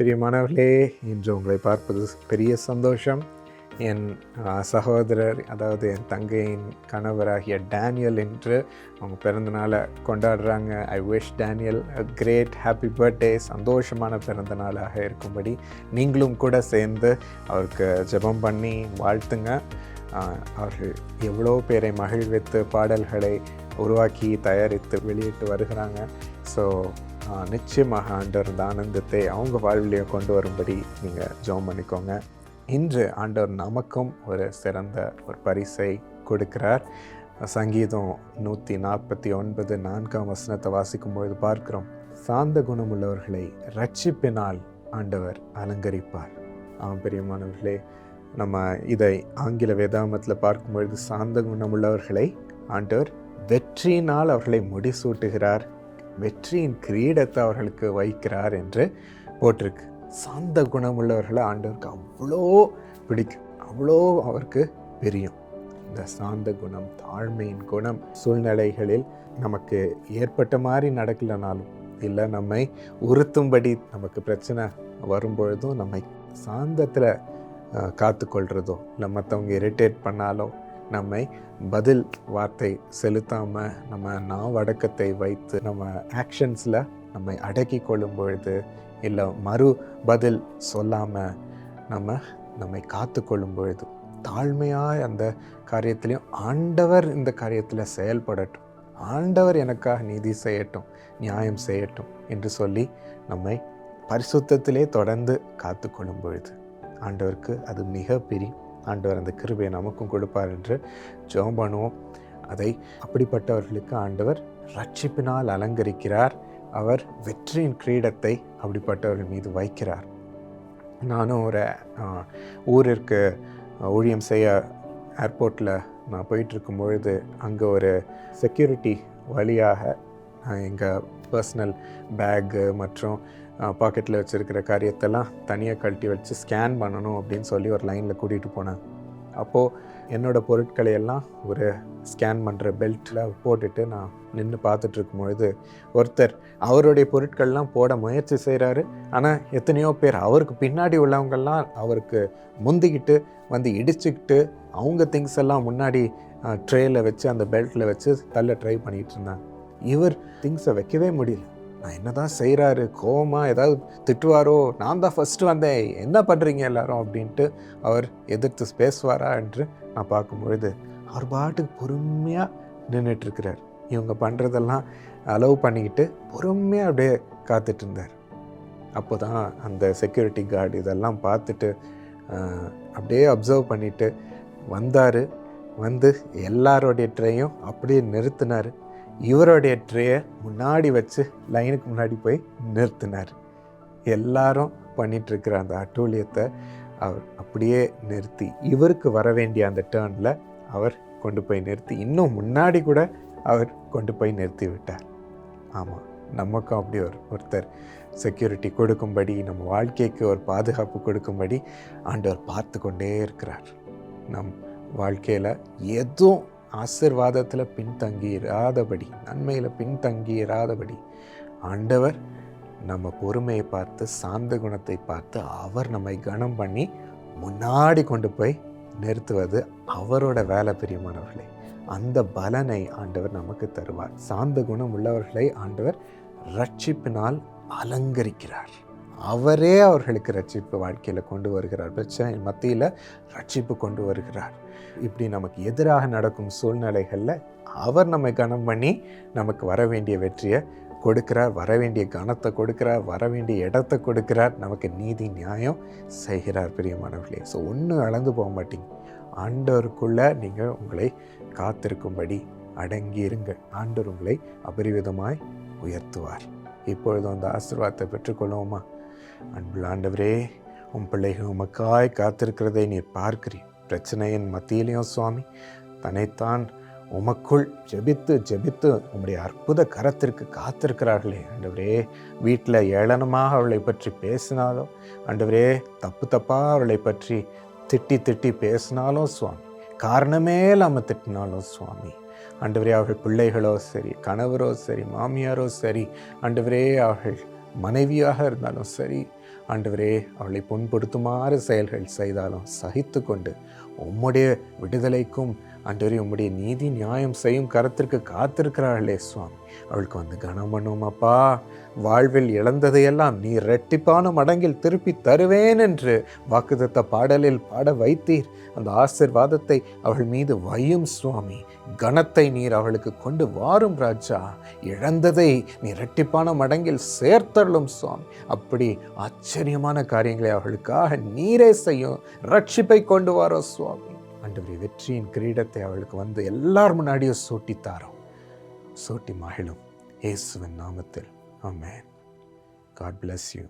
பிரியமானவர்களே இன்று உங்களை பார்ப்பது பெரிய சந்தோஷம். என் சகோதரர் அதாவது என் தங்கையின் கணவராகிய டேனியல் என்று அவங்க பிறந்தநாளை கொண்டாடுறாங்க. I wish Daniel great happy birthday சந்தோஷமான பிறந்த நாளாக இருக்கும்படி நீங்களும் கூட சேர்ந்து அவருக்கு ஜெபம் பண்ணி வாழ்த்துங்க. அவர்கள் எவ்வளோ பேரை மகிழ்வித்து பாடல்களை உருவாக்கி தயாரித்து வெளியிட்டு வருகிறாங்க. ஸோ நிச்சயமாக ஆண்டவர் இந்த ஆனந்தத்தை அவங்க வாழ்விலேயே கொண்டு வரும்படி நீங்கள் ஜெபம் பண்ணிக்கோங்க. இன்று ஆண்டவர் நமக்கும் ஒரு சிறந்த ஒரு பரிசை கொடுக்கிறார். சங்கீதம் நூற்றி நாற்பத்தி ஒன்பது நான்காம் வசனத்தை வாசிக்கும் பொழுது பார்க்கிறோம். சாந்த குணமுள்ளவர்களை ரட்சிப்பினால் ஆண்டவர் அலங்கரிப்பார். ஆம் பெரியமானவர்களே நம்ம இதை ஆங்கில வேதாமத்தில் பார்க்கும்பொழுது சாந்த குணமுள்ளவர்களை ஆண்டவர் வெற்றியினால் அவர்களை முடிசூட்டுகிறார். வெற்றியின் கிரீடத்தை அவர்களுக்கு வைக்கிறார் என்று போட்டிருக்கு. சாந்த குணமுள்ளவர்களை ஆண்டவருக்கு அவ்வளோ பிடிக்கும். அவ்வளோ அவருக்கு பிரியும். இந்த சாந்த குணம் தாழ்மையின் குணம் சூழ்நிலைகளில் நமக்கு ஏற்பட்ட மாதிரி நடக்கலனாலும் இல்லை நம்மை உறுத்தும்படி நமக்கு பிரச்சனை வரும்பொழுதும் நம்மை சாந்தத்தில் காத்துக்கொள்கிறதோ இல்லை மற்றவங்க இரிட்டேட் பண்ணாலோ நம்மை பதில் வார்த்தை செலுத்தாமல் நம்ம நாவடக்கத்தை வைத்து நம்ம ஆக்ஷன்ஸில் நம்மை அடக்கி கொள்ளும் பொழுது இல்லை மறு பதில் சொல்லாமல் நம்ம நம்மை காத்து கொள்ளும் பொழுது தாழ்மையாக அந்த காரியத்திலையும் ஆண்டவர் இந்த காரியத்தில் செயல்படட்டும். ஆண்டவர் எனக்காக நீதி செய்யட்டும் நியாயம் செய்யட்டும் என்று சொல்லி நம்மை பரிசுத்தத்திலே தொடர்ந்து காத்து கொள்ளும் பொழுது ஆண்டவருக்கு அது மிக பெரிய ஆண்டவர் அந்த கிருபையை நமக்கும் கொடுப்பார் என்று ஜெபம் பண்ணுவோம். அதை அப்படிப்பட்டவர்களுக்கு ஆண்டவர் ரட்சிப்பினால் அலங்கரிக்கிறார். அவர் வெற்றியின் கிரீடத்தை அப்படிப்பட்டவர்கள் மீது வைக்கிறார். நானும் ஒரு ஊரிற்கு ஊழியம் செய்ய ஏர்போர்ட்டில் நான் போயிட்டுருக்கும் பொழுது அங்கே ஒரு செக்யூரிட்டி வழியாக எங்கள் பர்சனல் பேக்கு மற்றும் பாக்கெட்டில் வச்சுருக்கிற காரியத்தெல்லாம் தனியாக கழட்டி வச்சு ஸ்கேன் பண்ணணும் அப்படின்னு சொல்லி ஒரு லைனில் கூட்டிகிட்டு போனேன். அப்போது என்னோடய பொருட்களை எல்லாம் ஒரு ஸ்கேன் பண்ணுற பெல்ட்டில் போட்டுட்டு நான் நின்று பார்த்துட்ருக்கும் பொழுது ஒருத்தர் அவருடைய பொருட்கள்லாம் போட முயற்சி செய்கிறாரு ஆனால் எத்தனையோ பேர் அவருக்கு பின்னாடி உள்ளவங்கள்லாம் அவருக்கு முந்திக்கிட்டு வந்து இடிச்சுக்கிட்டு அவங்க திங்ஸ் எல்லாம் முன்னாடி ட்ரேயில் வச்சு அந்த பெல்ட்டில் வச்சு தள்ள ட்ரை பண்ணிகிட்டு இருந்தாங்க. இவர் திங்ஸை வைக்கவே முடியல. நான் என்ன தான் செய்கிறாரு கோவமாக ஏதாவது திட்டுவாரோ? நான் தான் ஃபஸ்ட்டு வந்தேன். என்ன பண்ணுறீங்க எல்லாரும்? அப்படின்ட்டு அவர் எதிர்த்து பேசுவாரா என்று நான் பார்க்கும்பொழுது அவர் பாட்டுக்கு பொறுமையாக நின்றுட்டுருக்கிறார் இவங்க பண்ணுறதெல்லாம் அலோவ் பண்ணிக்கிட்டு பொறுமையாக அப்படியே காத்துட்டு இருந்தார் அப்போ தான் அந்த செக்யூரிட்டி கார்டு இதெல்லாம் பார்த்துட்டு அப்படியே அப்சர்வ் பண்ணிவிட்டு வந்தார். வந்து எல்லாரோடைய ட்ரையும் அப்படியே நிறுத்தினார். இவருடைய ட்ரேயை முன்னாடி வச்சு லைனுக்கு முன்னாடி போய் நிறுத்தினார். எல்லாரும் பண்ணிகிட்ருக்கிற அந்த அட்டூழியத்தை அவர் அப்படியே நிறுத்தி இவருக்கு வர வேண்டிய அந்த டேர்னில் அவர் கொண்டு போய் நிறுத்தி இன்னும் முன்னாடி கூட அவர் கொண்டு போய் நிறுத்தி விட்டார். ஆமாம் நமக்கும் அப்படி ஒரு ஒருத்தர் செக்யூரிட்டி கொடுக்கும்படி நம்ம வாழ்க்கைக்கு ஒரு பாதுகாப்பு கொடுக்கும்படி ஆண்டவர் பார்த்து கொண்டே இருக்கிறார். நம் வாழ்க்கையில் எதுவும் ஆசிர்வாதத்தில் பின்தங்கியிராதபடி நன்மையில் பின்தங்கியிராதபடி ஆண்டவர் நம்ம பொறுமையை பார்த்து சாந்த குணத்தை பார்த்து அவர் நம்மை கனம் பண்ணி முன்னாடி கொண்டு போய் நிறுத்துவது அவரோட வேலை பிரியமானவர்களே. அந்த பலனை ஆண்டவர் நமக்கு தருவார். சாந்த குணம் உள்ளவர்களை ஆண்டவர் ரட்சிப்பினால் அலங்கரிக்கிறார். அவரே அவர்களுக்கு ரட்சிப்பு வாழ்க்கையில் கொண்டு வருகிறார். பிரச்சனை மத்தியில் ரட்சிப்பு கொண்டு வருகிறார். இப்படி நமக்கு எதிராக நடக்கும் சூழ்நிலைகளில் அவர் நம்மை கனம் பண்ணி நமக்கு வர வேண்டிய வெற்றியை கொடுக்கிறார் வர வேண்டிய கனத்தை கொடுக்கிறார் வர வேண்டிய இடத்தை கொடுக்கிறார். நமக்கு நீதி நியாயம் செய்கிறார் பிரியமானவர்களே. ஸோ ஒன்றும் அளந்து போக மாட்டீங்க. ஆண்டவருக்குள்ளே நீங்கள் உங்களை காத்திருக்கும்படி அடங்கி இருங்க ஆண்டவர் உங்களை அபரிவிதமாய் உயர்த்துவார். இப்பொழுது அந்த ஆசீர்வாதத்தை பெற்றுக்கொள்வோமா? அன்புள்ள ஆண்டவரே உன் பிள்ளைகள் உமக்காய் காத்திருக்கிறதை நீர் பார்க்கிறீர். பிரச்சனையின் மத்தியிலையும் சுவாமி தன்னைத்தான் உமக்குள் ஜெபித்து ஜெபித்து உம்முடைய அற்புத கரத்திற்கு காத்திருக்கிறார்களே. ஆண்டவரே வீட்டில் ஏளனமாக அவளை பற்றி பேசினாலும் ஆண்டவரே தப்பு தப்பாக அவளை பற்றி திட்டி திட்டி பேசினாலும் சுவாமி காரணமே இல்லாமல் திட்டினாலும் சுவாமி ஆண்டவரே அவர்கள் பிள்ளைகளோ சரி கணவரோ சரி மாமியாரோ சரி ஆண்டவரே அவர்கள் மனைவியாக இருந்தாலும் சரி ஆண்டவரே அவளை புண்படுத்துமாறு செயல்கள் செய்தாலும் சகித்து கொண்டு உம்முடைய விடுதலைக்கும் அன்றே உம்முடைய நீதி நியாயம் செய்யும் கரத்திற்கு காத்திருக்கிறார்களே சுவாமி. அவளுக்கு வந்து கனம் பண்ணும் அப்பா. வாழ்வில் இழந்ததையெல்லாம் நீ ரெட்டிப்பான மடங்கில் திருப்பி தருவேன் என்று வாக்குதத்த பாடலில் பாட வைத்தீர். அந்த ஆசிர்வாதத்தை அவள் மீது வையும் சுவாமி. கனத்தை நீர் அவளுக்கு கொண்டு வாரும் ராஜா. இழந்ததை நீ ரெட்டிப்பான மடங்கில் சேர்த்தள்ளும் சுவாமி. அப்படி ஆச்சரியமான காரியங்களை அவளுக்காக நீரே செய்யும் ரட்சிப்பை கொண்டு வாரோம் சுவாமி. ஆண்டவரே வெற்றியின் கிரீடத்தை அவளுக்கு வந்து எல்லார் முன்னாடியும் சூட்டித்தாரோம் சூட்டி மகிழும். இயேசுவின் நாமத்தில். ஆமேன். God bless you